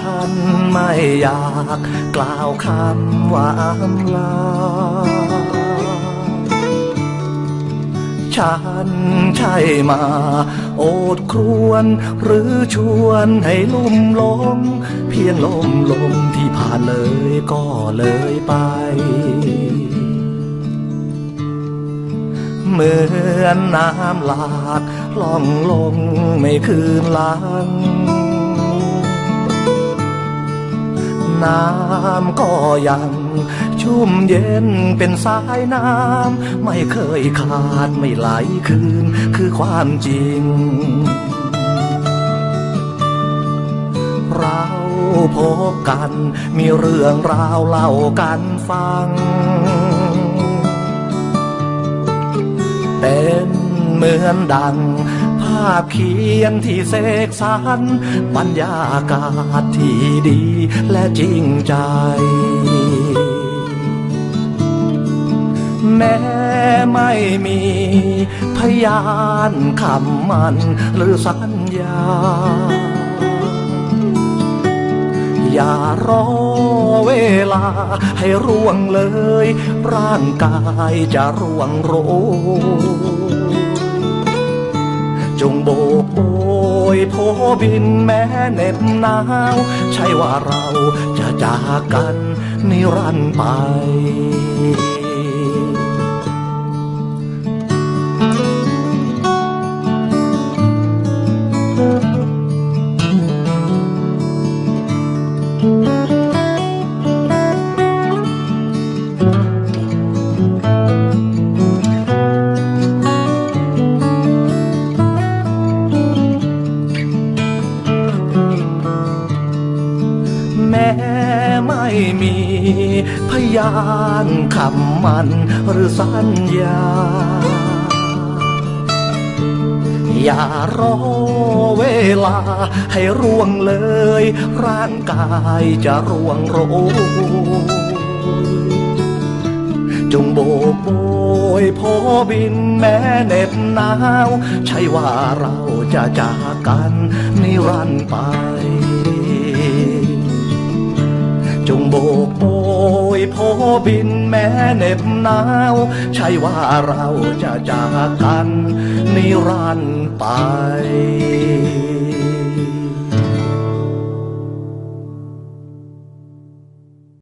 านไม่อยากกล่าวคำว่าอำลา ฉันใช่มา โอดครวน หรือชวนให้ลุ่มหลง เพียงลมลมที่ผ่านเลยก็เลยไปเหมือนน้ำหลากล่องลงไม่คืนหลัง น้ำก็ยังชุ่มเย็นเป็นสายน้ำ ไม่เคยขาดไม่ไหลคืน คือความจริง เราพบกัน มีเรื่องราวเล่ากันฟัง เป็นเหมือนดังาพเขียนที่เสกสรรบรรยากาศที่ดีและจริงใจ แม้ไม่มีพยานคำมันหรือสัญญา อย่ารอเวลาให้ร่วงเลย ร่างกายจะร่วงโรย จงโบกโอยโพบินแม้เหน็บหนาว ใช่ว่าเราจะจากกันนิรันดร์ไป ไม่มีพยานคำมันหรือสัญญา อย่ารอเวลาให้ร่วงเลย ร่างกายจะร่วงโรยจงโบกโบยโพบินแม้เหน็บหนาว ใช่ว่าเราจะจากกันนิรันดร์ไป จงโบกโบยโพบินแม้เหน็บหนาว ใช่ว่าเราจะจากกันนิรันดร์ไป